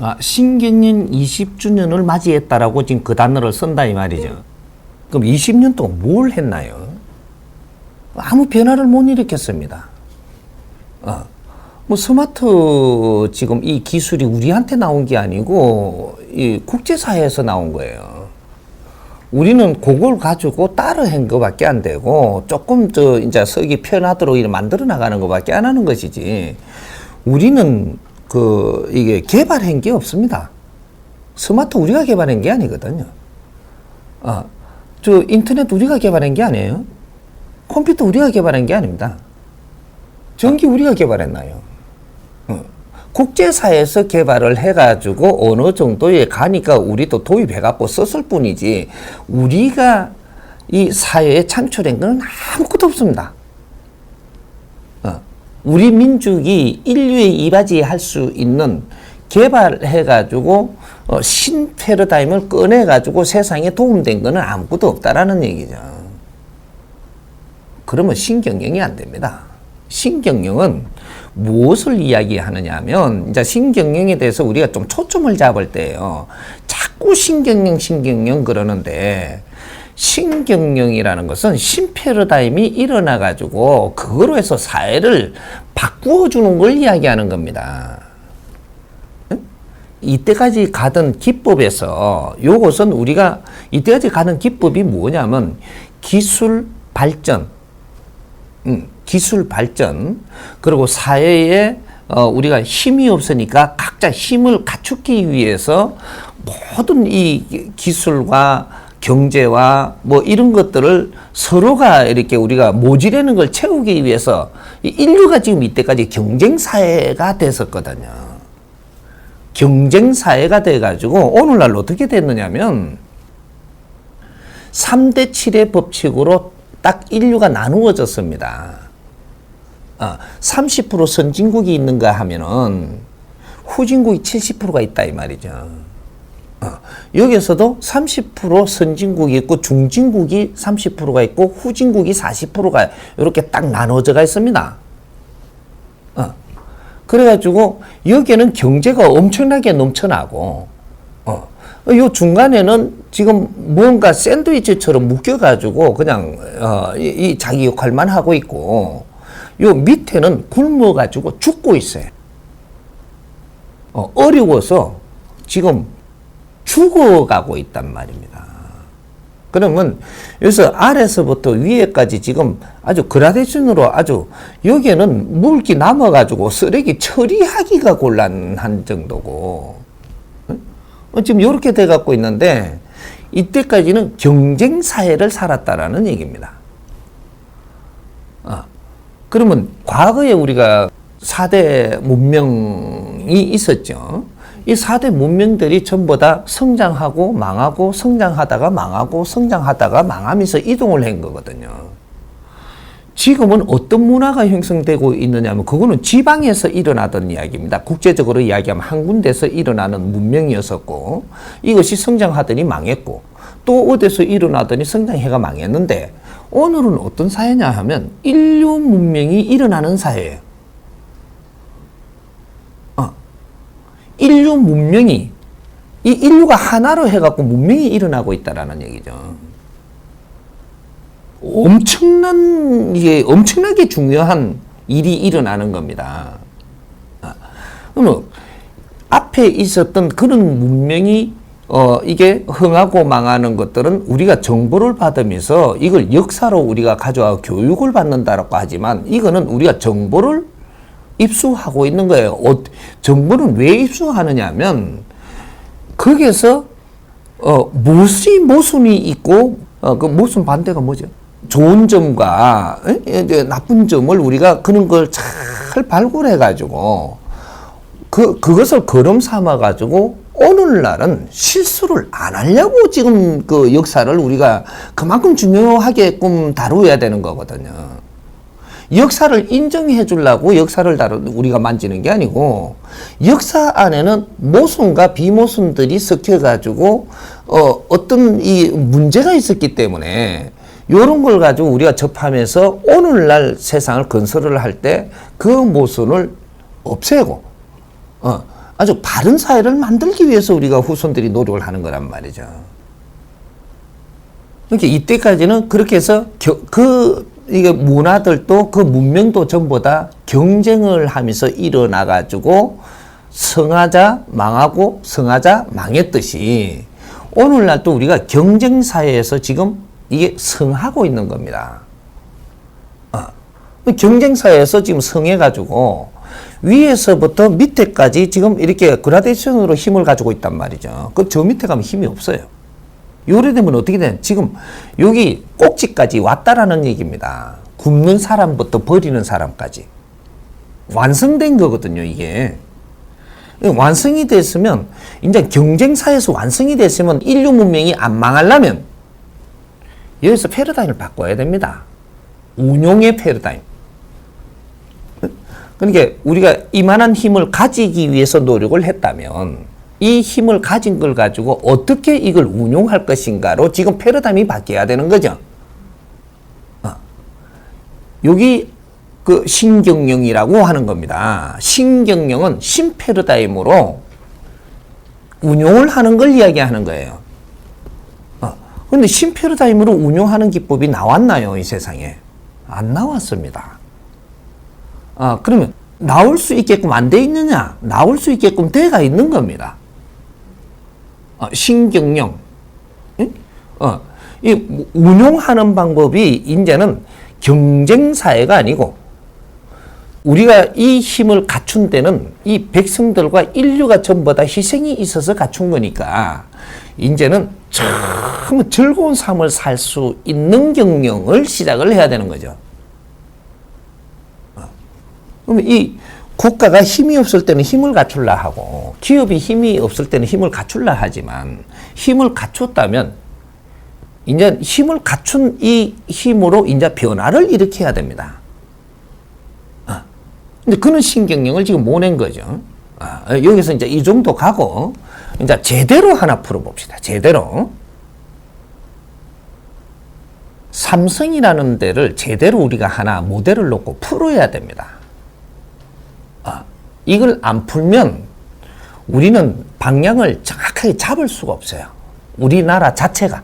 아, 신경년 20주년을 맞이했다라고 지금 그 단어를 쓴다 이 말이죠. 그럼 20년 동안 뭘 했나요? 아무 변화를 못 일으켰습니다. 어. 뭐 스마트 지금 이 기술이 우리한테 나온 게 아니고 이 국제사회에서 나온 거예요. 우리는 그걸 가지고 따로 한 거밖에 안 되고 조금 저 이제 석이 편하도록 만들어 나가는 거밖에 안 하는 것이지. 우리는 그 이게 개발한 게 없습니다. 스마트 우리가 개발한 게 아니거든요. 아, 저 인터넷 우리가 개발한 게 아니에요. 컴퓨터 우리가 개발한 게 아닙니다. 전기 우리가 개발했나요? 어. 국제사회에서 개발을 해가지고 어느 정도에 가니까 우리도 도입해갖고 썼을 뿐이지 우리가 이 사회에 창출한 건 아무것도 없습니다. 어. 우리 민족이 인류의 이바지 할 수 있는 개발해가지고 어, 신 패러다임을 꺼내가지고 세상에 도움된 거는 아무것도 없다라는 얘기죠. 그러면 신경영이 안 됩니다. 신경영은 무엇을 이야기하느냐 하면, 이제 신경영에 대해서 우리가 좀 초점을 잡을 때요. 자꾸 신경영, 신경영 그러는데, 신경영이라는 것은 신패러다임이 일어나 가지고, 그거로 해서 사회를 바꾸어 주는 걸 이야기하는 겁니다. 응? 이때까지 가던 기법에서 요것은 우리가 이때까지 가던 기법이 뭐냐면 기술 발전, 음, 기술 발전 그리고 사회에 어, 우리가 힘이 없으니까 각자 힘을 갖추기 위해서 모든 이 기술과 경제와 뭐 이런 것들을 서로가 이렇게 우리가 모지라는 걸 채우기 위해서 이 인류가 지금 이때까지 경쟁 사회가 됐었거든요. 경쟁 사회가 돼 가지고 오늘날 어떻게 됐느냐면 3대 7의 법칙으로 딱 인류가 나누어졌습니다. 어, 30% 선진국이 있는가 하면은 후진국이 70%가 있다 이 말이죠. 어, 여기서도 30% 선진국이 있고 중진국이 30%가 있고 후진국이 40%가 이렇게 딱 나눠져가 있습니다. 어, 그래가지고 여기는 경제가 엄청나게 넘쳐나고 어, 요 중간에는 지금 뭔가 샌드위치처럼 묶여가지고 그냥 어, 이, 이 자기 역할만 하고 있고 요 밑에는 굶어가지고 죽고 있어요. 어, 어려워서 지금 죽어가고 있단 말입니다. 그러면 여기서 아래서부터 위에까지 지금 아주 그라데이션으로 아주 여기에는 물기 남아가지고 쓰레기 처리하기가 곤란한 정도고 어, 지금 이렇게 돼 갖고 있는데 이때까지는 경쟁 사회를 살았다라는 얘기입니다. 아, 그러면 과거에 우리가 4대 문명이 있었죠. 이 4대 문명들이 전부 다 성장하고 망하고 성장하다가 망하고 성장하다가 망하면서 이동을 한 거거든요. 지금은 어떤 문화가 형성되고 있느냐 면 그거는 지방에서 일어나던 이야기입니다. 국제적으로 이야기하면 한 군데서 일어나는 문명이었었고 이것이 성장하더니 망했고 또 어디서 일어나더니 성장해가 망했는데 오늘은 어떤 사회냐 하면 인류 문명이 일어나는 사회예요. 인류 문명이 이 인류가 하나로 해갖고 문명이 일어나고 있다라는 얘기죠. 엄청난 이게 엄청나게 중요한 일이 일어나는 겁니다. 아, 그러면 앞에 있었던 그런 문명이 어 이게 흥하고 망하는 것들은 우리가 정보를 받으면서 이걸 역사로 우리가 가져와 교육을 받는다라고 하지만 이거는 우리가 정보를 입수하고 있는 거예요. 어, 정보는 왜 입수하느냐면 거기에서 어 무엇이 모순이 있고 어 그 모순 반대가 뭐죠? 좋은 점과 에? 이제 나쁜 점을 우리가 그런 걸 잘 발굴해 가지고 그 그것을 걸음 삼아 가지고 오늘날은 실수를 안 하려고 지금 그 역사를 우리가 그만큼 중요하게끔 다루어야 되는 거거든요. 역사를 인정해 주려고 역사를 다루 우리가 만지는 게 아니고 역사 안에는 모순과 비모순들이 섞여 가지고 어 어떤 이 문제가 있었기 때문에 요런 걸 가지고 우리가 접하면서 오늘날 세상을 건설을 할 때 그 모순을 없애고 어 아주 바른 사회를 만들기 위해서 우리가 후손들이 노력을 하는 거란 말이죠. 그러니까 이때까지는 그렇게 해서 겨, 그 이게 문화들도 그 문명도 전부 다 경쟁을 하면서 일어나 가지고 성하자 망하고 성하자 망했듯이 오늘날 또 우리가 경쟁 사회에서 지금 이게 성하고 있는 겁니다. 어. 경쟁 사회에서 지금 성해 가지고 위에서부터 밑에까지 지금 이렇게 그라데이션으로 힘을 가지고 있단 말이죠. 그 저 밑에 가면 힘이 없어요. 요래 되면 어떻게 돼? 지금 여기 꼭지까지 왔다라는 얘기입니다. 굶는 사람부터 버리는 사람까지. 완성된 거거든요, 이게. 완성이 됐으면, 이제 경쟁사에서 완성이 됐으면 인류 문명이 안 망하려면 여기서 패러다임을 바꿔야 됩니다. 운용의 패러다임. 그러니까 우리가 이만한 힘을 가지기 위해서 노력을 했다면 이 힘을 가진 걸 가지고 어떻게 이걸 운용할 것인가로 지금 패러다임이 바뀌어야 되는 거죠. 어. 여기 그 신경영이라고 하는 겁니다. 신경영은 신패러다임으로 운용을 하는 걸 이야기하는 거예요. 어. 근데 신패러다임으로 운용하는 기법이 나왔나요, 이 세상에? 안 나왔습니다. 아, 그러면 나올 수 있게끔 안 돼 있느냐? 나올 수 있게끔 돼가 있는 겁니다. 어, 신경영. 응? 어, 이 운용하는 방법이 이제는 경쟁 사회가 아니고 우리가 이 힘을 갖춘 데는 이 백성들과 인류가 전부 다 희생이 있어서 갖춘 거니까 이제는 참 즐거운 삶을 살 수 있는 경영을 시작을 해야 되는 거죠. 그러면 이 국가가 힘이 없을 때는 힘을 갖출라 하고 기업이 힘이 없을 때는 힘을 갖출라 하지만 힘을 갖췄다면 이제 힘을 갖춘 이 힘으로 이제 변화를 일으켜야 됩니다. 아, 근데 그는 신경영을 지금 못 낸 거죠. 아, 여기서 이제 이 정도 가고 이제 제대로 하나 풀어봅시다. 제대로. 삼성이라는 데를 제대로 우리가 하나 모델을 놓고 풀어야 됩니다. 이걸 안 풀면 우리는 방향을 정확하게 잡을 수가 없어요. 우리나라 자체가.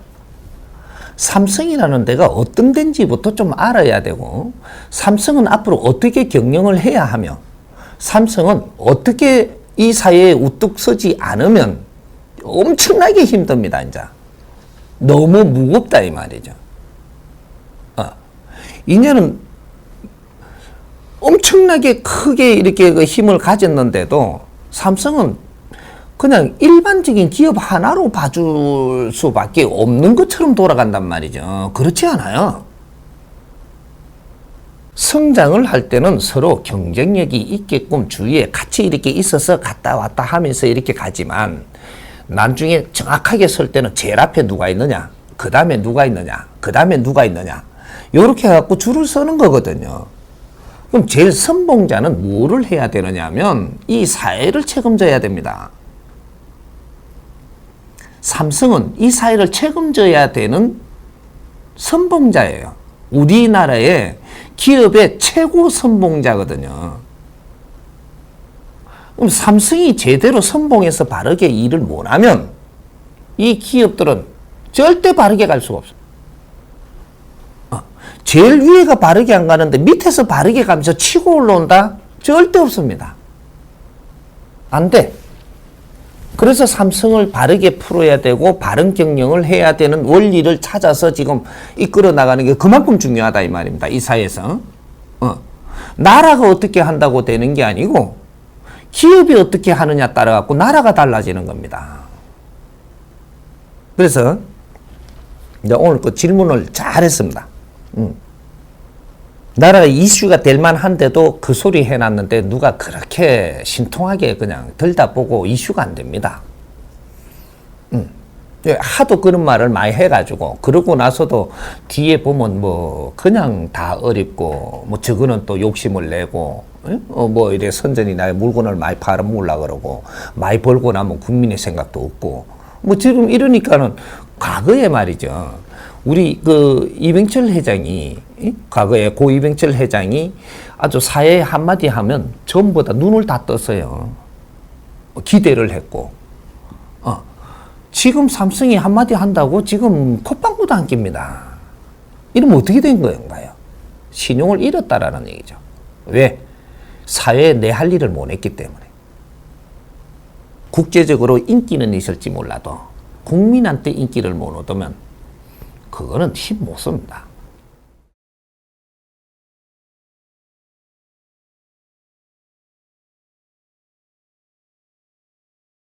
삼성이라는 데가 어떤 데인지부터 좀 알아야 되고, 삼성은 앞으로 어떻게 경영을 해야 하며, 삼성은 어떻게 이 사회에 우뚝 서지 않으면 엄청나게 힘듭니다, 이제. 너무 무겁다, 이 말이죠. 어. 이제는 엄청나게 크게 이렇게 그 힘을 가졌는데도 삼성은 그냥 일반적인 기업 하나로 봐줄 수밖에 없는 것처럼 돌아간단 말이죠. 그렇지 않아요. 성장을 할 때는 서로 경쟁력이 있게끔 주위에 같이 이렇게 있어서 갔다 왔다 하면서 이렇게 가지만 나중에 정확하게 설 때는 제일 앞에 누가 있느냐, 그 다음에 누가 있느냐, 그 다음에 누가 있느냐, 요렇게 해갖고 줄을 서는 거거든요. 그럼 제일 선봉자는 뭐를 해야 되느냐 하면 이 사회를 책임져야 됩니다. 삼성은 이 사회를 책임져야 되는 선봉자예요. 우리나라의 기업의 최고 선봉자거든요. 그럼 삼성이 제대로 선봉해서 바르게 일을 못하면 이 기업들은 절대 바르게 갈 수가 없어요. 제일 위에가 바르게 안 가는데 밑에서 바르게 가면서 치고 올라온다? 절대 없습니다. 안 돼. 그래서 삼성을 바르게 풀어야 되고 바른 경영을 해야 되는 원리를 찾아서 지금 이끌어 나가는 게 그만큼 중요하다 이 말입니다. 이 사회에서. 어. 나라가 어떻게 한다고 되는 게 아니고 기업이 어떻게 하느냐 따라 갖고 나라가 달라지는 겁니다. 그래서 오늘 그 질문을 잘 했습니다. 음. 나라가 이슈가 될 만한데도 그 소리 해놨는데 누가 그렇게 신통하게 그냥 들다 보고 이슈가 안 됩니다. 음. 예, 하도 그런 말을 많이 해가지고 그러고 나서도 뒤에 보면 뭐 그냥 다 어렵고 뭐 저거는 또 욕심을 내고 예? 어, 뭐 이래 선전이나 물건을 많이 팔아먹으려 그러고 많이 벌고 나면 국민의 생각도 없고 뭐 지금 이러니까는 과거에 말이죠. 우리 그 이병철 회장이 과거에 고 이병철 회장이 아주 사회 한마디 하면 전부 다 눈을 다 떴어요. 기대를 했고, 어, 지금 삼성이 한마디 한다고 지금 콧방구도 안 낍니다. 이러면 어떻게 된 건가요? 신용을 잃었다라는 얘기죠. 왜? 사회에 내 할 일을 못 했기 때문에. 국제적으로 인기는 있을지 몰라도 국민한테 인기를 못 얻으면 그거는 힘 못 씁니다.